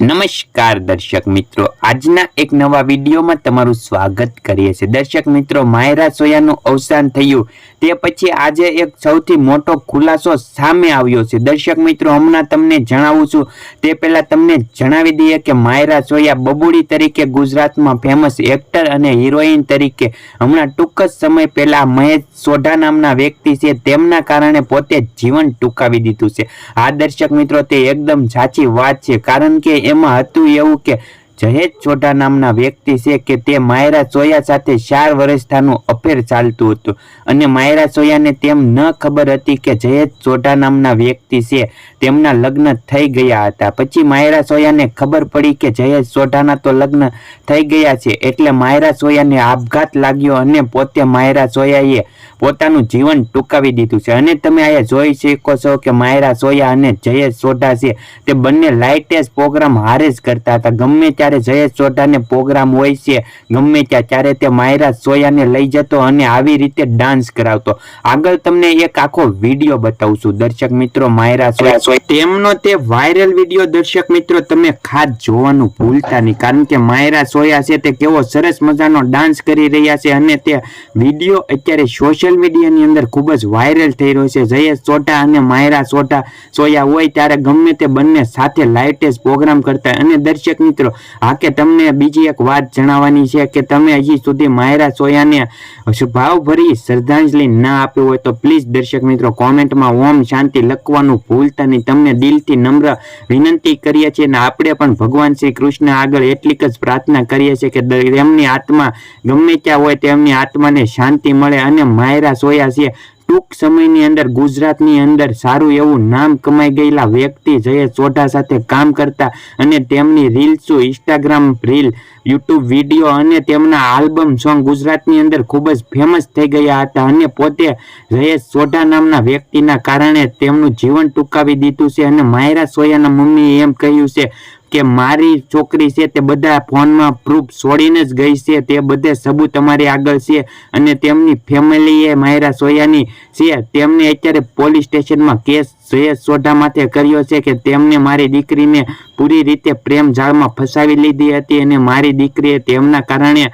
નમસ્કાર દર્શક મિત્રો. આજના એક નવા વિડીયોમાં તમારું સ્વાગત કરીએ છીએ. દર્શક મિત્રો, માયરા સોયાનું અવસાન થયું. તે પછી આજે એક સૌથી મોટો ખુલાસો સામે આવ્યો છે. દર્શક મિત્રો, હમણાં તમને જણાવું છું. તે પહેલાં તમને જણાવી દઈએ કે માયરા સોયા બબુડી તરીકે ગુજરાતમાં ફેમસ એક્ટર અને હિરોઈન તરીકે હમણાં ટૂંક જ સમય પહેલાં મહેશ સોઢા નામના વ્યક્તિ છે. તેમના કારણે પોતે જીવન ટૂંકાવી દીધું છે. આ દર્શક મિત્રો, તે એકદમ સાચી વાત છે. કારણ કે એમાં હતું એવું કે જહેજ ચોઢા નામના વ્યક્તિ છે કે તે માયરા સોયા સાથે ચાર વર્ષથાનું અફેર ચાલતું હતું. અને માયરા સોયાને તેમ ન ખબર હતી કે જહેજ ચોઢા નામના વ્યક્તિ છે. તેમના લગ્ન થઈ ગયા હતા. પછી માયરા સોયાને ખબર પડી કે જહેજ સોઢાના તો લગ્ન થઈ ગયા છે. એટલે માયરા સોયાને આપઘાત લાગ્યો અને પોતે માયરા સોયાએ પોતાનું જીવન ટૂંકાવી દીધું છે. અને તમે અહીંયા જોઈ શકો છો કે માયરા સોયા અને જયેશ સોઢા છે. તે બંને લાઇટેસ્ટ પ્રોગ્રામ હારે જ કરતા હતા. ગમે ત્યારે જયેશ સોઢાને પ્રોગ્રામ હોય છે, ગમે ત્યાં ત્યારે તે માયરા સોયાને લઈ જતો અને આવી રીતે ડાન્સ કરાવતો. આગળ તમને એક આખો વીડિયો બતાવું છું દર્શક મિત્રો, માયરા સોયા તેમનો તે વાયરલ વીડિયો દર્શક મિત્રો, તમે ખાસ જોવાનું ભૂલતા નહીં. કારણ કે માયરા સોયા છે તે કેવો સરસ મજાનો ડાન્સ કરી રહ્યા છે અને તે વીડિયો અત્યારે સોશિયલ મીડિયાની અંદર ખૂબ જ વાયરલ થઈ રહ્યો છે. જયેશ ચોટા અને માયરા ચોટા સોયા હોય ત્યારે ગમે તે બંને સાથે લાઇટેસ્ટ પ્રોગ્રામ કરતા અને દર્શક મિત્રો, હા કે તમને બીજી એક વાત જણાવવાની છે કે તમે હજી સુધી માયરા સોયાને ભાવભરી શ્રદ્ધાંજલિ ના આપી હોય તો પ્લીઝ દર્શક મિત્રો કોમેન્ટમાં ઓમ શાંતિ લખવાનું ભૂલતા નહીં. તમને દિલથી નમ્ર વિનંતી કરીએ છીએ અને આપણે પણ ભગવાન શ્રી કૃષ્ણ આગળ એટલીક જ પ્રાર્થના કરીએ છીએ કે તેમની આત્મા ગમે ત્યાં હોય તેમની આત્માને શાંતિ મળે અને માયરા સોયા છે. ટૂંક સમયની અંદર ગુજરાતની અંદર સારું એવું નામ કમાઈ ગયેલા વ્યક્તિ જયેશ સોઢા સાથે કામ કરતા અને તેમની રીલ્સો, ઇન્સ્ટાગ્રામ રીલ, યુટ્યુબ વીડિયો અને તેમના આલ્બમ સોંગ ગુજરાતની અંદર ખૂબ જ ફેમસ થઈ ગયા હતા અને પોતે જયેશ સોઢા નામના વ્યક્તિના કારણે તેમનું જીવન ટૂંકાવી દીધું છે અને માયરા સોયાના મમ્મીએ એમ કહ્યું છે કે મારી છોકરી છે તે બધા ફોનમાં પ્રૂફ છોડીને જ ગઈ છે. તે બધે સબૂત તમારી આગળ છે અને તેમની ફેમિલીએ માયરા સોયાની છે. તેમને અત્યારે પોલીસ સ્ટેશનમાં કેસ જયેશ સોઢા માથે કર્યો છે કે તેમને મારી દીકરીને પૂરી રીતે પ્રેમ જાળમાં ફસાવી લીધી હતી અને મારી દીકરીએ તેમના કારણે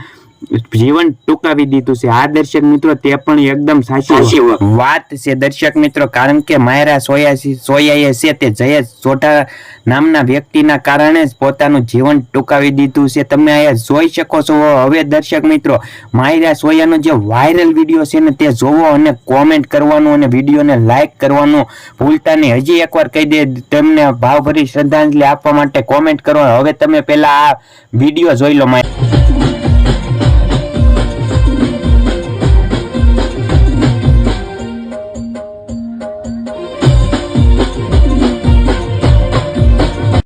જીવન ટૂંકાવી દીધું છે. આ દર્શક મિત્રો તે પણ એકદમ સાચી વાત. છે દર્શક મિત્રો કારણ કે માયરા સોયા સોયાએ છે તે જયેશ ચોટા નામના વ્યક્તિના કારણે જ પોતાનું જીવન ટૂંકાવી દીધું છે. તમે અહીંયા જોઈ શકો છો. હવે દર્શક મિત્રો માયરા સોયાનો જે વાયરલ વીડિયો છે ને તે જોવો અને કોમેન્ટ કરવાનું અને વિડીયોને લાઈક કરવાનું ભૂલતા નહીં. હજી એકવાર કહી દે તેમને ભાવભરી શ્રદ્ધાંજલિ આપવા માટે કોમેન્ટ કરો. હવે તમે પહેલા આ વીડિયો જોઈ લો માય